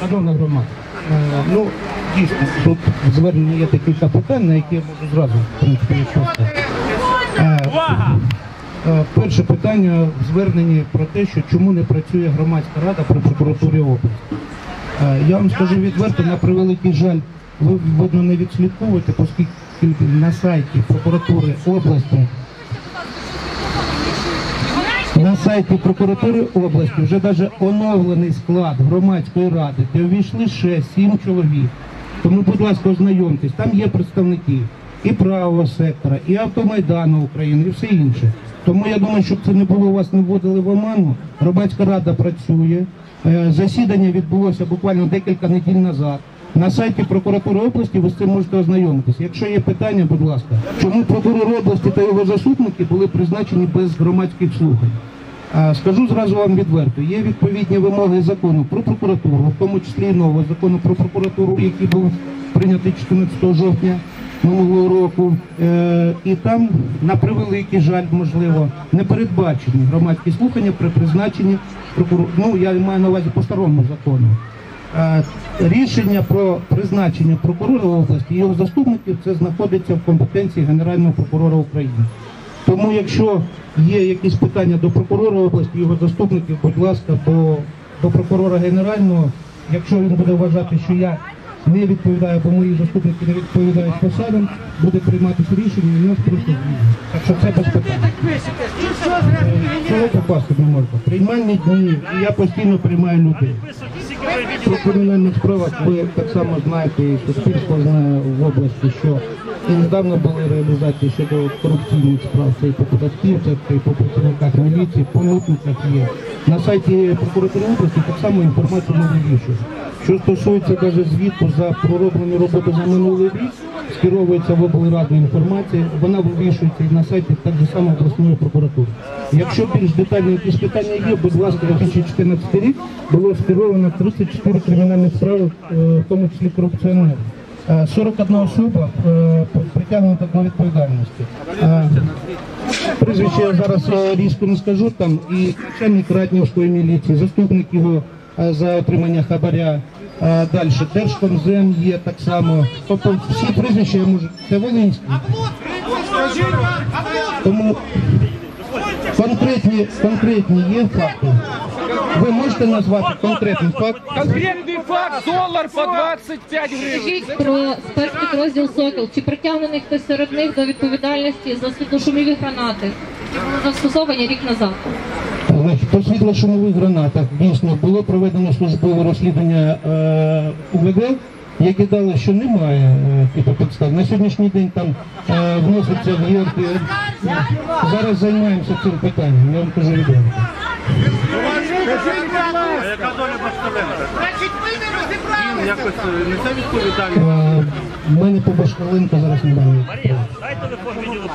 Шановна громада, е, ну дійсно тут в зверненні є декілька питань, на які я можу зразу в принципі відповісти. Е, е, Перше питання в зверненні про те, що чому не працює громадська рада при прокуратурі області. Я вам скажу відверто, на превеликий жаль, ви видно не відслідковуєте, оскільки на сайті прокуратури області на сайті прокуратури області вже навіть оновлений склад громадської ради, де увійшли ще сім чоловік. Тому, будь ласка, ознайомтесь, там є представники і правого сектора, і автомайдану України, і все інше. Тому я думаю, щоб це не було вас не вводили в оману. Громадська рада працює. Е, Засідання відбулося буквально декілька неділь назад. На сайті прокуратури області ви з цим можете ознайомитися. Якщо є питання, будь ласка, чому прокурор області та його заступники були призначені без громадських слухань? Скажу зразу вам відверто, є відповідні вимоги закону про прокуратуру, в тому числі і нового закону про прокуратуру, який був прийнятий 14 жовтня минулого року. Е, і там, на превеликий жаль, можливо, не передбачені громадські слухання при призначенні прокурора. Ну, я маю на увазі по старому закону. Е, Рішення про призначення прокурора області і його заступників це знаходиться в компетенції Генерального прокурора України. Тому, якщо є якісь питання до прокурора області, його заступників, будь ласка, до, до прокурора генерального, якщо він буде вважати, що я не відповідаю, бо мої заступники не відповідають посадам, буде прийматися рішення і нас просто. Так що це без питань. Чого попасти не можна? Приймальні дні, і я постійно приймаю людей. По кримінальних справах ви так само знаєте, і суспільство знає в області, що і недавно були реалізації щодо корупційних справ, це і по податківцях, це і по працівниках міліції, по митниках є. На сайті прокуратури області так само інформацію не вивішують. Що стосується навіть звіту за пророблену роботу за минулий рік, скеровується в облраду інформація, вона вивішується і на сайті так же само обласної прокуратури. Якщо більш детальні якісь питання є, будь ласка, 2014 рік було скеровано 34 кримінальні справи, е, в тому числі корупціонерів. Е, 41 особа е, притягнута до відповідальності. Е, Прізвище я зараз е, різко не скажу там і начальник Ратнівської міліції, заступник його е, за отримання хабаря. Далі Держкомзем є так само. Тобто всі прізвища я можу. Це Волинський. Тому конкретні, конкретні є факти. Ви можете назвати конкретний факт? Конкретний факт, долар по 25 гривень. Скажіть про спецпідрозділ Сокіл. Чи притягнений хтось серед них до відповідальності за світлошумові гранати, які були застосовані рік назад? Значить, По світло-шумових гранатах дійсно було проведено службове розслідування е, УВД, які дали, що немає е, типу підстав. На сьогоднішній день там е, вноситься в ЄРТ. Зараз займаємося цим питанням, я вам кажу відверто. Яка доля Башкаленка? Він якось несе відповідальність. В мене по Башкаленко зараз немає. Дай телефон відділу.